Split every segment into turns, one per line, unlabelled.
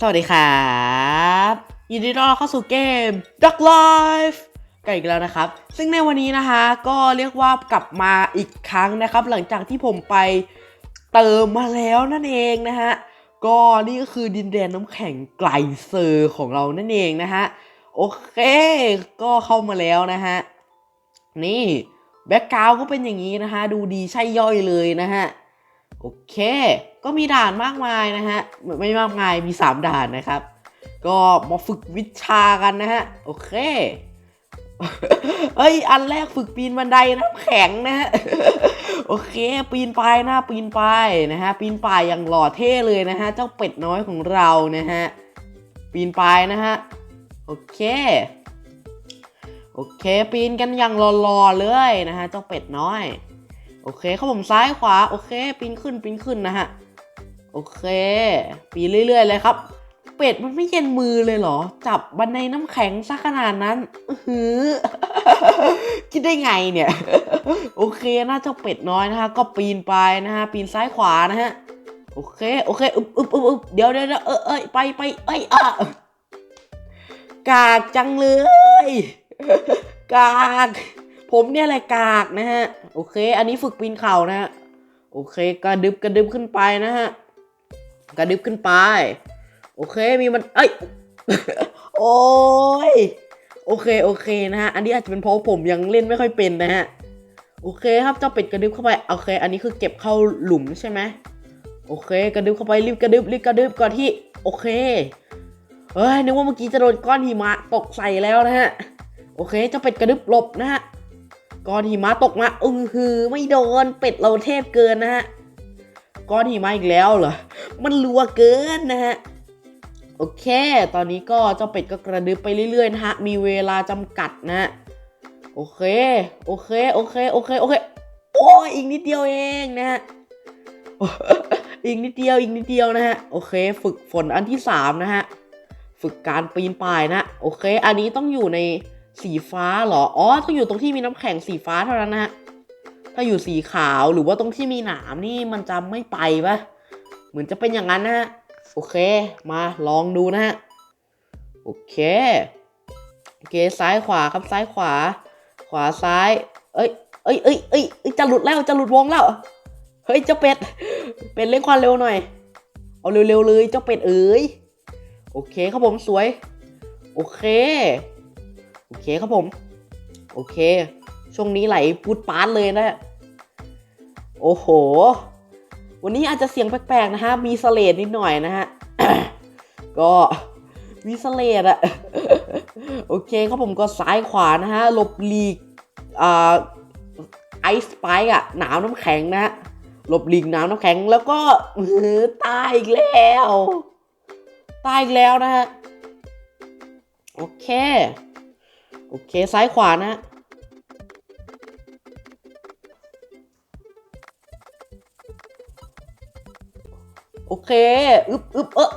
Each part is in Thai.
สวัสดีครับยินดีต้อนรับเข้าสู่เกม Duck Life กันอีกแล้วนะครับ ซึ่งในวันนี้นะคะก็เรียกว่ากลับมาอีกครั้งนะครับ หลังจากที่ผมไปเติมมาแล้วนั่นเองนะฮะก็นี่ก็คือดินแดนน้ำแข็งไกลเซอร์ของเรานั่นเองนะฮะโอเคก็เข้ามาแล้วนะฮะนี่แบ็กกราวก็เป็นอย่างนี้นะฮะดูดีใช่ย่อยเลยนะฮะ โอเค ก็มีด่านมากมายนะฮะ ไม่มากมาย มี 3 ด่านนะครับ ก็มาฝึกวิชากันนะฮะ โอเค เอ้ย อันแรกฝึกปีนบันไดน้ำแข็งนะฮะ โอเค ปีนไปหน้าปีนไปนะฮะ ปีนไปอย่างหล่อเท่เลยนะฮะ เจ้าเป็ดน้อยของเรานะฮะ ปีนไปนะฮะ โอเค โอเค ปีนกันอย่างหล่อๆเลยนะฮะ เจ้าเป็ดน้อย โอเคครับผมซ้ายขวา โอเค ปีนขึ้นปีนขึ้นนะฮะ โอเค ปีนเรื่อย ๆ เลยครับ เป็ดมันไม่เย็นมือเลยเหรอ จับบันไดน้ำแข็งซะขนาดนั้นอื้อหือคิดได้ไงเนี่ย โอเคนะเจ้าเป็ดน้อยนะฮะ ก็ปีนไปนะฮะ ปีนซ้ายขวานะฮะ โอเค โอเค อึบอึบอึบอึบเดี๋ยวเดี๋ยวเดี๋ยวเออเอ้ยไปไปเอ้ยอะกากจังเลย กาก ผมเนี่ยแหละกากนะฮะ โอเค อันนี้ฝึกปีนเข่านะฮะ โอเค กระดึบกระดึบขึ้นไปนะฮะ กระดึบขึ้นไป โอเค มีมัน เอ้ย โอ้ย โอเค โอเคนะฮะ อันนี้อาจจะเป็นเพราะผมยังเล่นไม่ค่อยเป็นนะฮะ โอเคครับ เจ้าเป็ดกระดึบเข้าไป โอเค อันนี้คือเก็บเข้าหลุมใช่ไหมโอเค กระดึบเข้าไป รีบกระดึบ รีบกระดึบก่อนที่ โอเคเฮ้ย นึกว่าเมื่อกี้จะโดนก้อนหิมะตกใส่แล้วนะฮะ โอเค เจ้าเป็ดกระดึบหลบนะฮะ ก้อนหิมะตกมาอือหือไม่โดนเป็ดเราเทพเกินนะฮะก้อนหิมะอีกแล้วเหรอมันรัวเกินนะฮะโอเค ตอนนี้ก็เจ้าเป็ดก็กระดึบไปเรื่อยๆนะฮะ มีเวลาจำกัดนะ โอเค โอเค โอเค โอเค โอเค โอ้อีกนิดเดียวเองนะฮะ อีกนิดเดียว อีกนิดเดียวนะฮะ โอเค ฝึกฝนอันที่สามนะฮะ ฝึกการปีนป่ายนะ โอเค อันนี้ต้องอยู่ใน สีฟ้าเหรอ อ๋อ ต้องอยู่ตรงที่มีน้ำแข็งสีฟ้าเท่านั้นนะฮะถ้าอยู่สีขาวหรือว่าตรงที่มีหนามนี่มันจะไม่ไปปะเหมือนจะเป็นอย่างนั้นนะฮะโอเค มาลองดูนะฮะ โอเค โอเค ซ้ายขวาครับ ซ้ายขวา ขวาซ้าย เอ้ย เอ้ยเอ้ยเอ้ยจะหลุดแล้ว จะหลุดวงแล้ว เฮ้ย เจ้าเป็ด เป็ดเร่งความเร็วหน่อย เอาเร็วๆเลย เจ้าเป็ดเอ้ย โอเคครับผมสวย โอเค โอเคครับผม โอเค ช่วงนี้ไหลพูดปาดเลยนะ โอ้โห วันนี้อาจจะเสียงแปลกๆนะฮะ มีสเลดนิดหน่อยนะฮะ ก็มีสเลดอะโอเคครับผมก็ซ้ายขวานะฮะหลบหลีกอ่าไอสไปอะหนาวน้ำแข็งนะฮะหลบหลีกหนาวน้ำแข็งแล้วก็อื้อตายอีกแล้ว ตายอีกแล้วนะฮะ โอเค โอเค ซ้ายขวานะโอเค อึบอึบเออ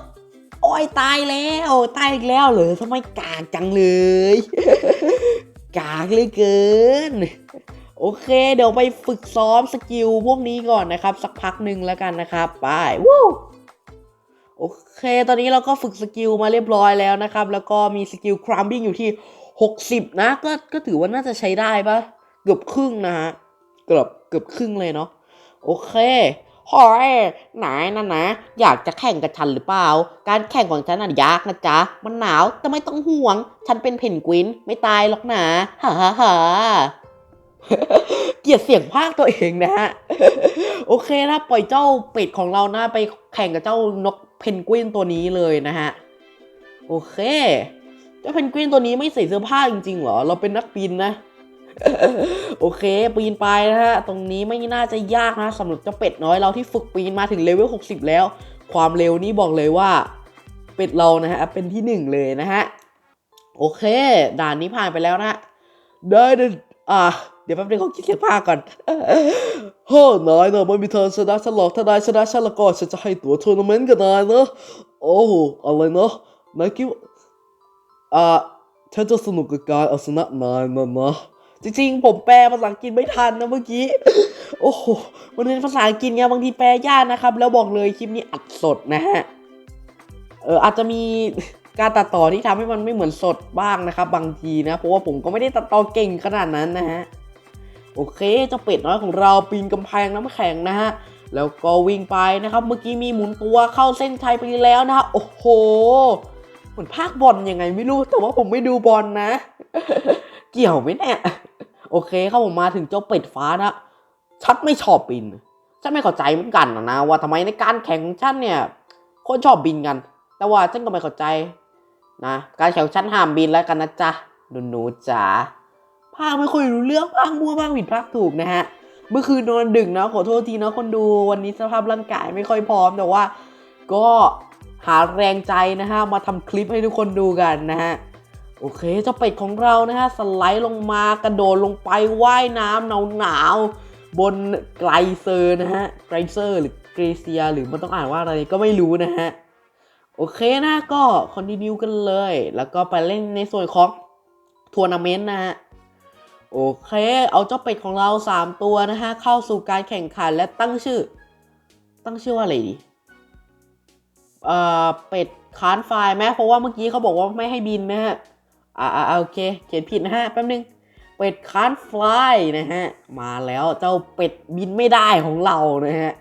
โอ้ยตายแล้ว ตายอีกแล้วเหรอทำไมกากจังเลย กากเลยเกิน โอเค เดี๋ยวไปฝึกซ้อมสกิลพวกนี้ก่อนนะครับ สักพักหนึ่งแล้วกันนะครับ ไปวู้โอเค ตอนนี้เราก็ฝึกสกิลมาเรียบร้อยแล้วนะครับ แล้วก็มีสกิลครัมบิ้งอยู่ที่ 60นะก็ก็ถือว่าน่าจะใช้ได้ปะเกือบครึ่งนะฮะเกือบเกือบครึ่งเลยเนาะโอเคฮอยนายนะนะ อยากจะแข่งกับฉันหรือเปล่า การแข่งของฉันน่ะยากนะจ๊ะ มันหนาวแต่ไม่ต้องห่วง ฉันเป็นเพนกวินไม่ตายหรอกนะฮ่าฮ่าฮ่าเกลียดเสียงภาคตัวเองนะฮะ โอเคนะปล่อยเจ้าเป็ดของเรานะไปแข่งกับเจ้านกเพนกวินตัวนี้เลยนะฮะ โอเค เจ้าเพนกวินตัวนี้ไม่ใส่เสื้อผ้าจริงๆเหรอ เราเป็นนักบินนะ โอเค ปีนไปนะฮะ ตรงนี้ไม่น่าจะยากนะสำหรับเจ้าเป็ดน้อยเราที่ฝึกปีนมาถึงเลเวล 60 แล้ว ความเร็วนี่บอกเลยว่า เป็ดเรานะฮะ เป็นที่หนึ่งเลยนะฮะ โอเค ด่านนี้ผ่านไปแล้วนะได้เดยอะเดี๋ยวแป๊บนึงเขาคิดเสื้อผ้าก่อนเฮ้ยนายนะไม่มีทางชนะฉันหรอกถ้านายชนะฉันแล้วก็ฉันจะให้ตั๋วทัวร์นาเมนต์กับนายนะโอ้อะไรนะนายคิด ว่าอ่าฉันจะสนุกกับการเอาชนะนายนะนะจริงๆ ผมแปลภาษาอังกฤษไม่ทันนะเมื่อกี้ โอ้โห มันเป็นภาษาอังกฤษไงบางทีแปลยากนะครับ แล้วบอกเลยคลิปนี้อัดสดนะฮะ เอออาจจะมีการตัดต่อที่ทำให้มันไม่เหมือนสดบ้างนะครับ บางทีนะ เพราะว่าผมก็ไม่ได้ตัดต่อเก่งขนาดนั้นนะฮะ โอเคเจ้าเป็ดน้อยของเราปีนกำแพงน้ำแข็งนะฮะ แล้วก็วิ่งไปนะครับ เมื่อกี้มีหมุนตัวเข้าเส้นชัยไปแล้วนะฮะ โอ้โห มือนภาคบอลยังไงไม่รู้แต่ว่าผมไม่ดูบอลนะ เกี่ยวไหมเนี่ยโอเคครับผมมาถึงเจ้าเป็ดฟ้านะชัดไม่ชอบบินฉันไม่เข้าใจเหมือนกันนะว่าทำไมในการแข่งของฉันเนี่ยคนชอบบินกัน แต่ว่าฉันก็ไม่เข้าใจนะการแข่งฉันห้ามบินแล้วกันนะจ๊ะหนูหนูจ๋าภาคไม่ค่อยรู้เรื่องบ้างมั่วบ้างผิดพลาดถูกนะฮะเมื่อคืนนอนดึกนะขอโทษทีนะคนดูวันนี้สภาพร่างกายไม่ค่อยพร้อมแต่ว่า ก็ หาแรงใจนะฮะมาทำคลิปให้ทุกคนดูกันนะฮะโอเคเจ้าเป็ดของเรานะฮะสไลด์ลงมากระโดดลงไปว่ายน้ำหนาวหนาวบนไกลเซอร์นะฮะไกลเซอร์หรือเกรเซียหรือมันต้องอ่านว่าอะไรก็ไม่รู้นะฮะโอเคนะก็คอนติเนียกันเลย แล้วก็ไปเล่นในส่วนของทัวร์นาเมนต์นะฮะโอเค เอาเจ้าเป็ดของเรา 3 ตัวนะฮะเข้าสู่การแข่งขันและตั้งชื่อ ตั้งชื่อว่าอะไรดี เอ่อเป็ดค้านไฟล์ไหมเพราะว่าเมื่อกี้เขาบอกว่าไม่ให้บินนะฮะอ่าโอเคเขียนผิดนะฮะแป๊บนึงเป็ดค้านไฟลายนะฮะมาแล้วเจ้าเป็ดบินไม่ได้ของเรานะฮะ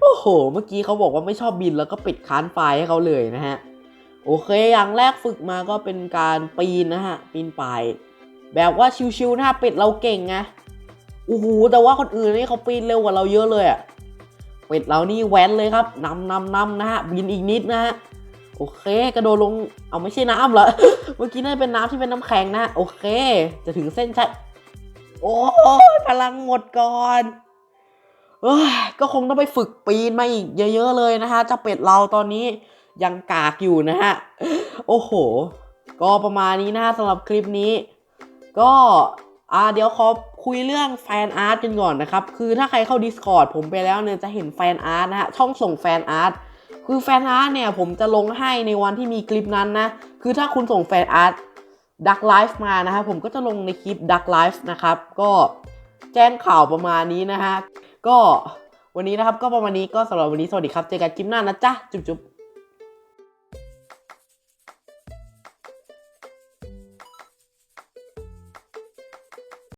โอ้โห เมื่อกี้เขาบอกว่าไม่ชอบบินแล้วก็ปิดค้านไฟล์ให้เขาเลยนะฮะ โอเค อย่างแรกฝึกมาก็เป็นการปีนนะฮะ ปีนป่าย แบบว่าชิวๆนะฮะเป็ดเราเก่งไงโอ้โห แต่ว่าคนอื่นนี่เขาปีนเร็วกว่าเราเยอะเลยอะ เป็ดเรานี่แว้นเลยครับนำนำนำนะฮะบินอีกนิดนะฮะโอเค กระโดดลงเอาไม่ใช่น้ำเหรอเมื่อกี้น่าจะเป็นน้ำที่เป็นน้ำแข็งนะ โอเค จะถึงเส้นชัยโอ้ยพลังหมดก่อนเอ้ยก็คงต้องไปฝึกปีนมาอีกเยอะๆเลยนะฮะเจ้าเป็ดเราตอนนี้ยังกากอยู่นะฮะ โอ้โห ก็ประมาณนี้นะฮะสำหรับคลิปนี้ ก็อ่าเดี๋ยวขอ คุยเรื่องแฟนอาร์ตกันก่อนนะครับ คือถ้าใครเข้า Discord ผมไปแล้วเนี่ยจะเห็นแฟนอาร์ตนะฮะช่องส่งแฟนอาร์ตคือแฟนอาร์ตเนี่ยผมจะลงให้ในวันที่มีคลิปนั้นนะ คือถ้าคุณส่งแฟนอาร์ตดักไลฟ์มานะครับผมก็จะลงในคลิปดักไลฟ์นะครับ ก็แจ้งข่าวประมาณนี้นะฮะก็วันนี้นะครับก็ประมาณนี้ก็สำหรับวันนี้สวัสดีครับ เจอกันคลิปหน้านะจ๊ะ จุ๊บ